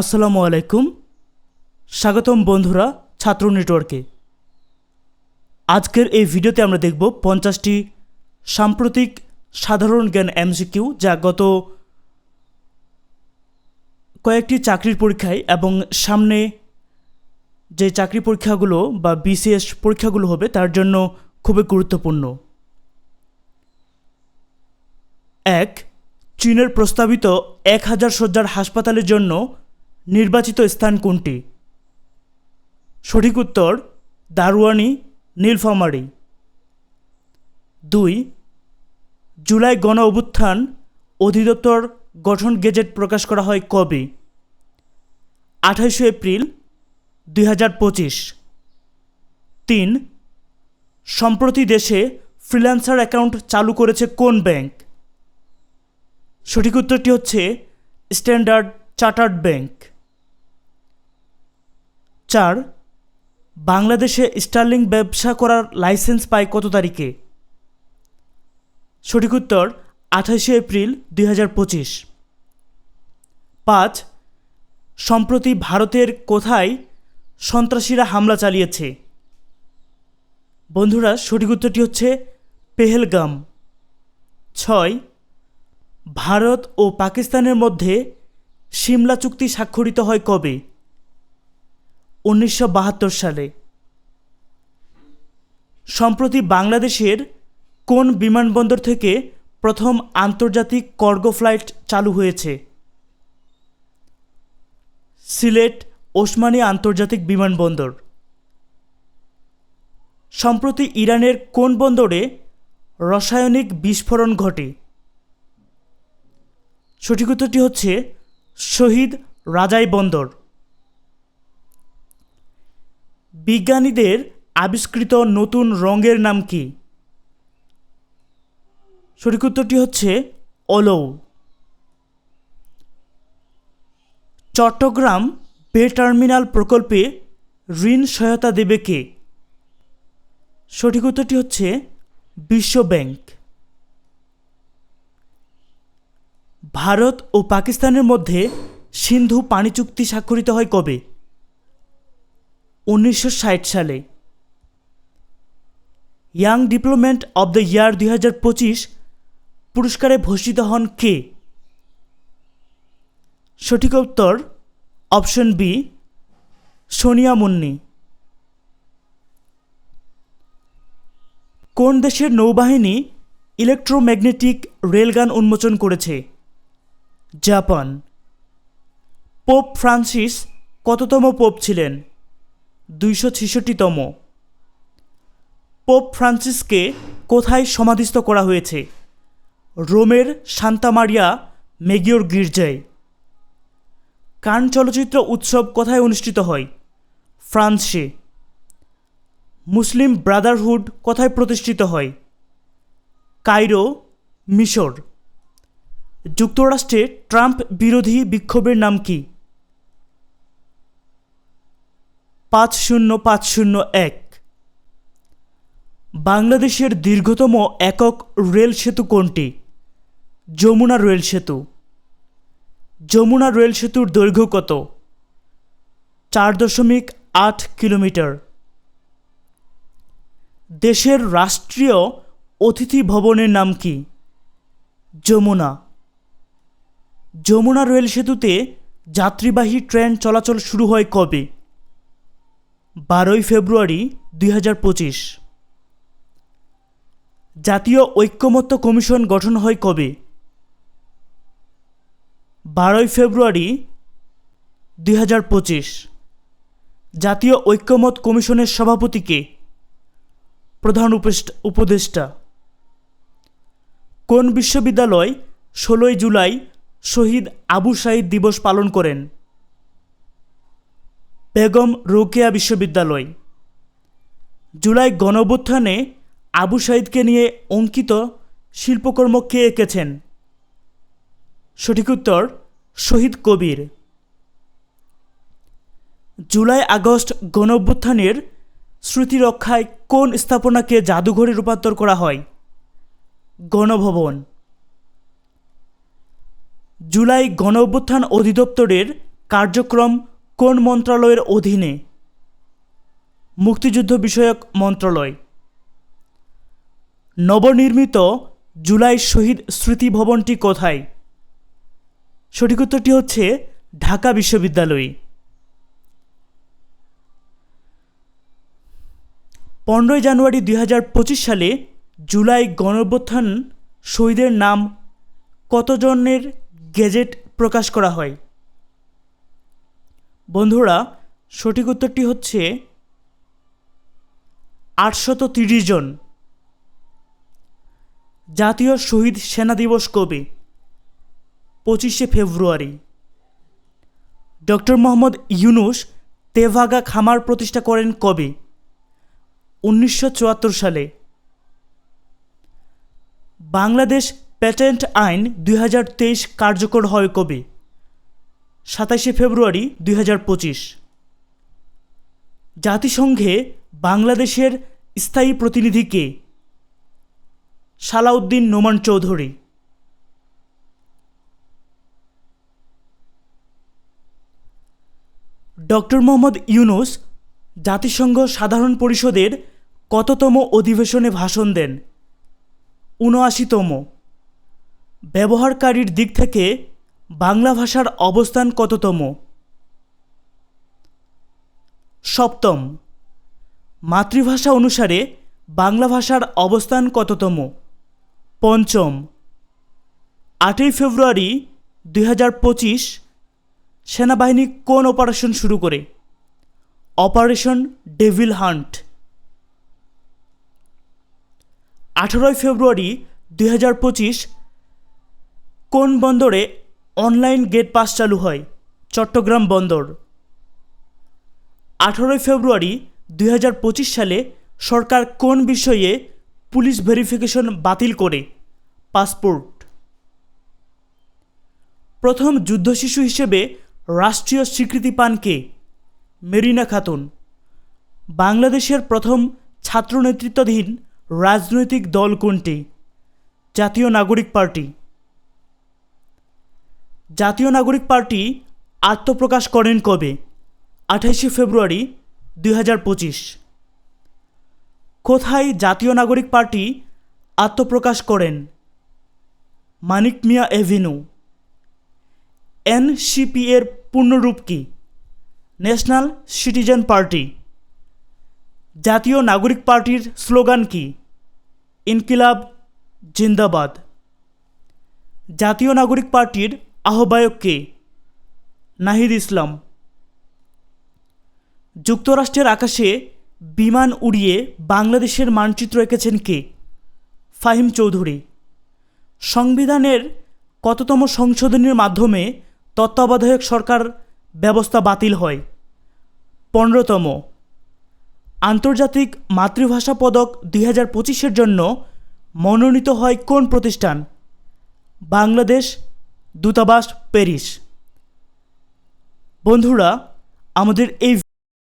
আসসালামু আলাইকুম। স্বাগতম বন্ধুরা ছাত্র নেটওয়ার্কে। আজকের এই ভিডিওতে আমরা দেখব পঞ্চাশটি সাম্প্রতিক সাধারণ জ্ঞান এমসিকিউ যা গত কয়েকটি চাকরির পরীক্ষায় এবং সামনে যে চাকরি পরীক্ষাগুলো বা বিসিএস পরীক্ষাগুলো হবে তার জন্য খুবই গুরুত্বপূর্ণ। এক, চীনের প্রস্তাবিত এক হাজার শয্যার হাসপাতালের জন্য নির্বাচিত স্থান কোনটি? সঠিক উত্তর, দারোয়ানি, নীলফামারি। দুই, জুলাই গণ অভ্যুত্থান অধিদপ্তর গঠন গেজেট প্রকাশ করা হয় কবে? আঠাশে এপ্রিল, দুই হাজার পঁচিশ। তিন, সম্প্রতি দেশে ফ্রিল্যান্সার অ্যাকাউন্ট চালু করেছে কোন ব্যাংক? সঠিক উত্তরটি হচ্ছে স্ট্যান্ডার্ড চার্টার্ড ব্যাংক। চার, বাংলাদেশে স্টার্লিং ব্যবসা করার লাইসেন্স পায় কত তারিখে? সঠিক উত্তর, আঠাশে এপ্রিল দুই হাজার পঁচিশ। পাঁচ, সম্প্রতি ভারতের কোথায় সন্ত্রাসীরা হামলা চালিয়েছে? বন্ধুরা, সঠিক উত্তরটি হচ্ছে পেহেলগাম। ছয়, ভারত ও পাকিস্তানের মধ্যে সিমলা চুক্তি স্বাক্ষরিত হয় কবে? উনিশশো বাহাত্তর সালে। সম্প্রতি বাংলাদেশের কোন বিমানবন্দর থেকে প্রথম আন্তর্জাতিক কর্গো ফ্লাইট চালু হয়েছে? সিলেট ওসমানী আন্তর্জাতিক বিমানবন্দর। সম্প্রতি ইরানের কোন বন্দরে রাসায়নিক বিস্ফোরণ ঘটে? সঠিক উত্তরটি হচ্ছে শহীদ রাজাই বন্দর। বিজ্ঞানীদের আবিষ্কৃত নতুন রঙের নাম কি? সঠিক উত্তরটি হচ্ছে অলৌ চট্টগ্রাম বে টার্মিনাল প্রকল্পে ঋণ সহায়তা দেবে কে? সঠিক উত্তরটি হচ্ছে বিশ্ব ব্যাংক। ভারত ও পাকিস্তানের মধ্যে সিন্ধু পানি চুক্তি স্বাক্ষরিত হয় কবে? উনিশশো ষাট সালে। Young diplomat of the year দুই হাজার পঁচিশ পুরস্কারে ভূষিত হন কে? সঠিক উত্তর অপশন বি, সোনিয়া মুন্নি। কোন দেশের নৌবাহিনী ইলেকট্রোম্যাগনেটিক রেলগান উন্মোচন করেছে? জাপান। পোপ ফ্রান্সিস কততম পোপ ছিলেন? দুইশো ছেষট্টিতম। পোপ ফ্রান্সিসকে কোথায় সমাধিস্থ করা হয়েছে? রোমের সান্তা মারিয়া মেগিওর গির্জায়। কান চলচ্চিত্র উৎসব কোথায় অনুষ্ঠিত হয়? ফ্রান্সে। মুসলিম ব্রাদারহুড কোথায় প্রতিষ্ঠিত হয়? কায়রো মিশর। যুক্তরাষ্ট্রে ট্রাম্প বিরোধী বিক্ষোভের নাম কি? পাঁচ শূন্য পাঁচ শূন্য এক। বাংলাদেশের দীর্ঘতম একক রেল সেতু কোনটি? যমুনা রেল সেতু। যমুনা রেল সেতুর দৈর্ঘ্য কত? চার দশমিক আট কিলোমিটার। দেশের রাষ্ট্রীয় অতিথি ভবনের নাম কি? যমুনা। যমুনা রেল সেতুতে যাত্রীবাহী ট্রেন চলাচল শুরু হয় কবে? বারোই ফেব্রুয়ারি দুই হাজার পঁচিশ। জাতীয় ঐক্যমত্য কমিশন গঠন হয় কবে? বারোই ফেব্রুয়ারি দুই হাজার পঁচিশ। জাতীয় ঐক্যমত কমিশনের সভাপতিকে প্রধান উপদেষ্টা। কোন বিশ্ববিদ্যালয় ষোলোই জুলাই শহীদ আবু সাইদ দিবস পালন করেন? বেগম রোকেয়া বিশ্ববিদ্যালয়। জুলাই গণঅভ্যুত্থানে আবু সাইদকে নিয়ে অঙ্কিত শিল্পকর্ম কে এঁকেছেন। সঠিক উত্তর, শহীদ কবির। জুলাই আগস্ট গণঅভ্যুত্থানের স্মৃতি রক্ষায় কোন স্থাপনাকে জাদুঘরে রূপান্তর করা হয়? গণভবন। জুলাই গণ অভ্যুত্থান অধিদপ্তরের কার্যক্রম কোন মন্ত্রণালয়ের অধীনে? মুক্তিযুদ্ধ বিষয়ক মন্ত্রণালয় নবনির্মিত জুলাই শহীদ স্মৃতি ভবনটি কোথায়? সঠিক উত্তরটি হচ্ছে ঢাকা বিশ্ববিদ্যালয়। পনেরোই জানুয়ারি দুই হাজার পঁচিশ সালে জুলাই গণঅভ্যুত্থান শহীদের নাম কতজনের গেজেট প্রকাশ করা হয়? বন্ধুরা, সঠিক উত্তরটি হচ্ছে আটশত তিরিশ জন। জাতীয় শহীদ সেনা দিবস কবে? পঁচিশে ফেব্রুয়ারি। ডক্টর মোহাম্মদ ইউনুস তেভাগা খামার প্রতিষ্ঠা করেন কবে? উনিশশো চুয়াত্তর সালে। বাংলাদেশ প্যাটেন্ট আইন দুই হাজার তেইশ কার্যকর হয় কবে? সাতাশে ফেব্রুয়ারি দুই হাজার পঁচিশ। জাতিসংঘে বাংলাদেশের স্থায়ী প্রতিনিধি কে? সালাউদ্দিন নোমান চৌধুরী। ডক্টর মোহাম্মদ ইউনুস জাতিসংঘ সাধারণ পরিষদের কততম অধিবেশনে ভাষণ দেন? উনআশিতম। ব্যবহারকারীর দিক থেকে বাংলা ভাষার অবস্থান কততম? সপ্তম। মাতৃভাষা অনুসারে বাংলা ভাষার অবস্থান কততম? পঞ্চম। আটই ফেব্রুয়ারি দুই হাজার পঁচিশ সেনাবাহিনী কোন অপারেশন শুরু করে? Operation Devil Hunt. আঠারোই ফেব্রুয়ারি দুই হাজার পঁচিশ কোন বন্দরে অনলাইন গেট পাস চালু হয়, চট্টগ্রাম বন্দর। আঠারোই ফেব্রুয়ারি দু হাজার পঁচিশ সালে সরকার কোন বিষয়ে পুলিশ ভেরিফিকেশন বাতিল করে? পাসপোর্ট। প্রথম যুদ্ধশিশু হিসেবে রাষ্ট্রীয় স্বীকৃতি পান কে? মেরিনা খাতুন। বাংলাদেশের প্রথম ছাত্র নেতৃত্বাধীন রাজনৈতিক দল কোনটি? জাতীয় নাগরিক পার্টি। জাতীয় নাগরিক পার্টি আত্মপ্রকাশ করেন কবে? আঠাশে ফেব্রুয়ারি দুই হাজার পঁচিশ। কোথায় জাতীয় নাগরিক পার্টি আত্মপ্রকাশ করেন? মানিক মিয়া এভিনিউ। এনসিপি এর পূর্ণরূপ কি? National Citizen Party. জাতীয় নাগরিক পার্টির স্লোগান কি? ইনকিলাব, জিন্দাবাদ। জাতীয় নাগরিক পার্টির আহ্বায়ক কে? নাহিদ ইসলাম। যুক্তরাষ্ট্রের আকাশে বিমান উড়িয়ে বাংলাদেশের মানচিত্র এঁকেছেন কে? ফাহিম চৌধুরী। সংবিধানের কততম সংশোধনীর মাধ্যমে তত্ত্বাবধায়ক সরকার ব্যবস্থা বাতিল হয়? পনেরোতম। আন্তর্জাতিক মাতৃভাষা পদক দুই হাজার পঁচিশের জন্য মনোনীত হয় কোন প্রতিষ্ঠান? বাংলাদেশ দূতাবাস প্যারিস। বন্ধুরা আমাদের এই